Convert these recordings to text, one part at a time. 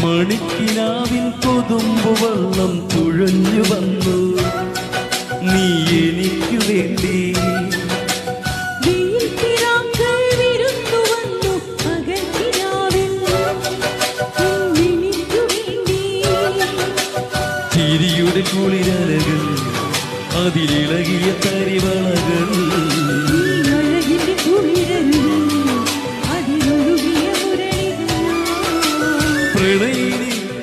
മണിക്കിനാവിൻ കൊതുമ്പു വെള്ളം തുഴഞ്ഞു വന്നു. നീ എനിക്ക് വേണ്ടി ചിരിയുടെ കുളിരലകൾ അതിലിളകിയ തരിവളകൾ.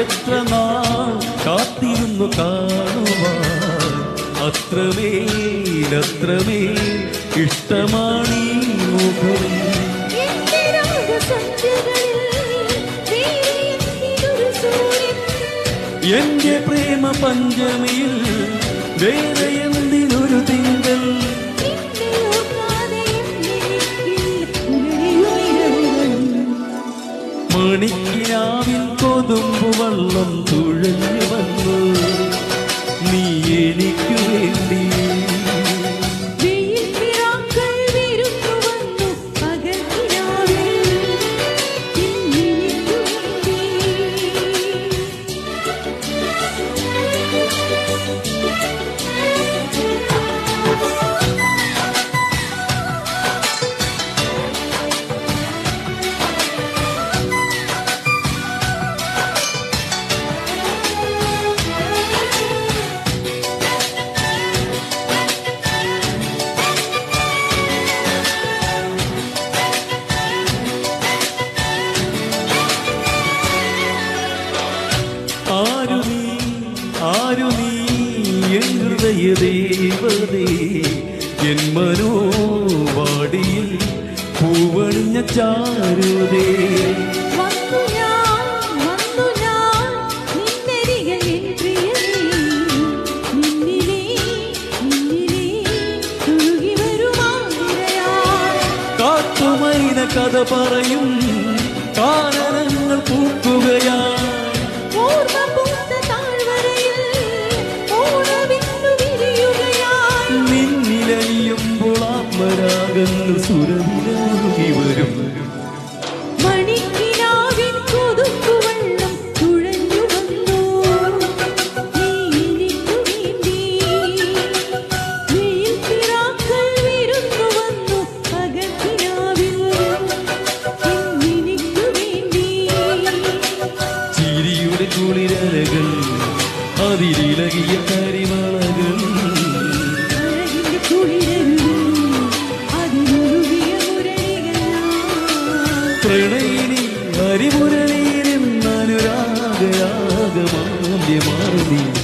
എത്ര നാൾ കാത്തിരുന്നു കാണുവാൻ? അത്രമേൽ അത്രമേൽ ഇഷ്ടമാണീ മുഖം എന്റെ പ്രേമ പഞ്ചമിയിൽ വേറെ എന്തിനൊരു മണിക്കിനാവിൻ കൊതുമ്പ് വള്ളം തുഴഞ്ഞു വന്നു. നീ എനിക്കു ആരു നീ എൻ ഹൃദയ ദേവതേ? എൻ മനോവാടിയിൽ പൂവണിഞ്ഞ ചാരുതേ. കഥ ഞാൻ കാരണങ്ങൾ ഞാൻ പ്രണയിനി നീ